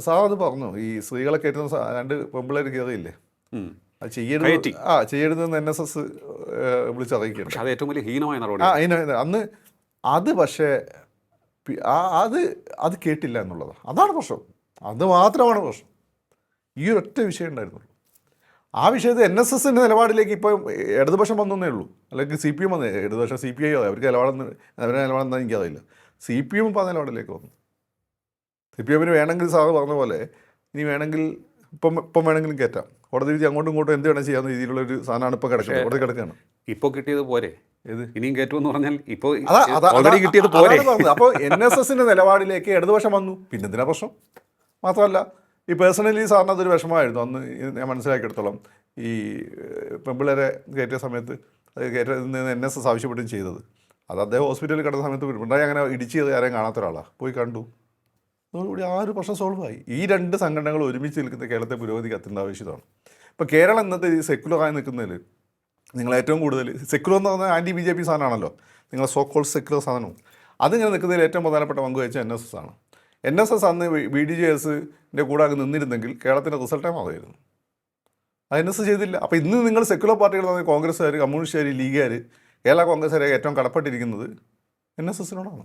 Sir അത് പറഞ്ഞു ഈ സ്ത്രീകളെ കയറ്റുന്ന രണ്ട് പെമ്പിള്ളേർ കയറിയില്ലേ. അത് ചെയ്യരുത് ആ ചെയ്യരുതെന്ന് എൻ എസ് എസ് വിളിച്ചറിയിക്കുകയാണ്. പക്ഷെ അത് ഏറ്റവും വലിയ ഹീനമായ ആ അന്ന് അത് പക്ഷേ ആ അത് അത് കേട്ടില്ല എന്നുള്ളതാണ്. അതാണ് പ്രശ്നം. അത് മാത്രമാണ് പ്രശ്നം. ഈ ഒരൊറ്റ വിഷയം ഉണ്ടായിരുന്നുള്ളൂ. ആ വിഷയത്തിൽ എൻ എസ് എസിന്റെ നിലപാടിലേക്ക് ഇപ്പോൾ ഇടതുപക്ഷം വന്നേ ഉള്ളൂ. അല്ലെങ്കിൽ സി പി എം വന്നേ. ഇടതുപക്ഷം സി പി ഐ അവർക്ക് നിലപാടെന്ന് അവരുടെ നിലപാടെന്താ എനിക്കറിയില്ല. സി പി എം ഇപ്പോൾ ആ നിലപാടിലേക്ക് വന്നു. സി പി എമ്മിന് വേണമെങ്കിൽ സാറ് പറഞ്ഞ പോലെ ഇനി വേണമെങ്കിൽ ഇപ്പം ഇപ്പം വേണമെങ്കിലും കയറ്റാം കോടതി വിധി അങ്ങോട്ടും ഇങ്ങോട്ടും എന്ത് വേണം ചെയ്യാവുന്ന രീതിയിലുള്ള ഒരു സാധനമാണ് ഇപ്പോൾ കിടക്കുന്നത്. കോടതി കിടക്കുകയാണ് ഇപ്പോൾ കിട്ടിയത് പോരെ. ഇത് ഇനിയും കയറ്റുമെന്ന് പറഞ്ഞാൽ ഇപ്പോൾ ഓൾറെഡി കിട്ടിയത് പോരെ. അപ്പോൾ എൻ എസ് എസിന്റെ നിലപാടിലേക്ക് ഇടതുപക്ഷം വന്നു. പിന്നെ എന്തിനാ പ്രശ്നം? മാത്രമല്ല ഈ പേഴ്സണലി സാറിന് അതൊരു വിഷമമായിരുന്നു. അന്ന് ഞാൻ മനസ്സിലാക്കിയെടുത്തോളം ഈ പെമ്പിളരെ കയറ്റിയ സമയത്ത് അത് കയറ്റുന്ന എൻ എസ് എസ് ആവശ്യപ്പെട്ടും ചെയ്തത്. അത് അദ്ദേഹം ഹോസ്പിറ്റലിൽ കിടന്ന സമയത്ത് പിണറായി അങ്ങനെ ഇടിച്ച് ചെയ്ത് ആരെയും കാണാത്ത ഒരാളാണ് പോയി കണ്ടു. അതോടുകൂടി ആ ഒരു പ്രശ്നം സോൾവ് ആയി ഈ രണ്ട് സംഘടനകൾ ഒരുമിച്ച് നിൽക്കുന്ന കേരളത്തെ പുരോഗതിക്ക് അത്യന്താവശ്യമാണ് ഇപ്പോൾ കേരളം ഇന്നത്തെ ഈ സെക്കുലറായി നിൽക്കുന്നതിൽ നിങ്ങൾ ഏറ്റവും കൂടുതൽ സെക്കുലർ എന്ന് പറഞ്ഞാൽ ആന്റി ബി ജെ പി സാധനമാണല്ലോ. നിങ്ങൾ സോ കോൾ സെക്കുലർ സാധനവും. അതിങ്ങനെ നിൽക്കുന്നതിൽ ഏറ്റവും പ്രധാനപ്പെട്ട പങ്ക് വെച്ചാൽ എൻ എസ് എസ് ആണ്. എൻ എസ് എസ് അന്ന് ബി ഡി ജെ എസിന്റെ കൂടെ അങ്ങ് നിന്നിരുന്നെങ്കിൽ കേരളത്തിന്റെ റിസൾട്ടേ മാറിയിരുന്നു അത് എൻ എസ് എസ് ചെയ്തില്ല. അപ്പോൾ ഇന്ന് നിങ്ങൾ സെക്യുലർ പാർട്ടികൾ പറഞ്ഞാൽ കോൺഗ്രസ്സുകാർ കമ്മ്യൂണിസ്റ്റുകാർ ലീഗുകാർ കേരള കോൺഗ്രസ്സുകാരെ ഏറ്റവും കടപ്പെട്ടിരിക്കുന്നത് എൻ എസ് എസിനോടാണ്